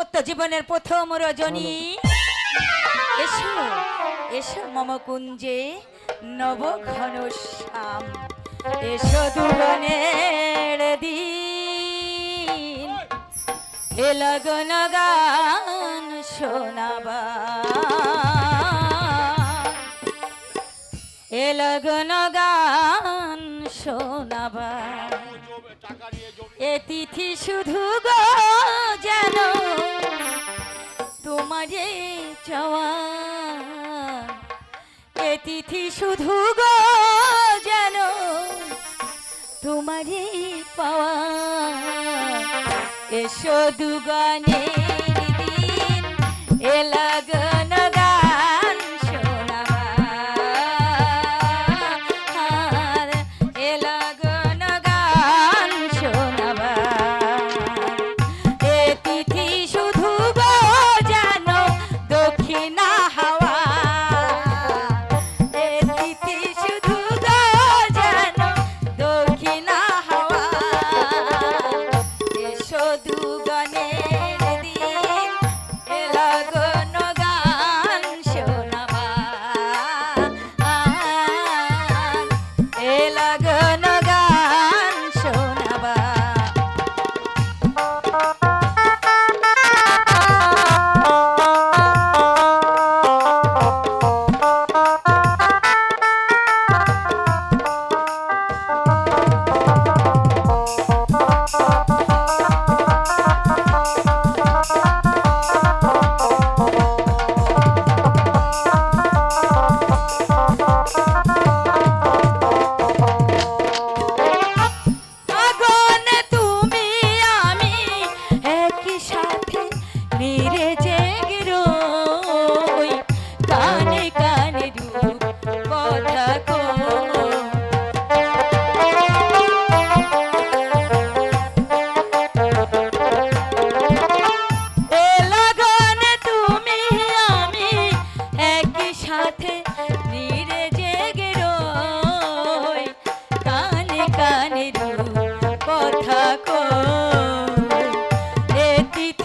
দাম্পত্য জীবনের প্রথম রজনী। এসো এসো মম কুঞ্জে নব ঘন শ্যাম এসো দুগনের দিন। এ লগন গান শোনাবা। এ গান শোনাবা। এ তিথি শুধু গো যেন তোমারে চাওয়া। এ তিথি শুধু গো যেন তোমারে পাওয়া। এসো দুগানের দিন, এ লগন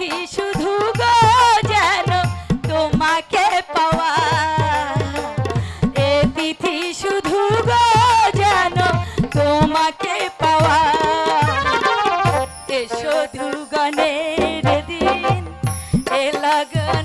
তিথি শুধু গো তোমাকে পাওয়া। এ তিথি শুধু গো যেন তোমাকে পাওয়া। এসো দুগনের দিন, এ লগন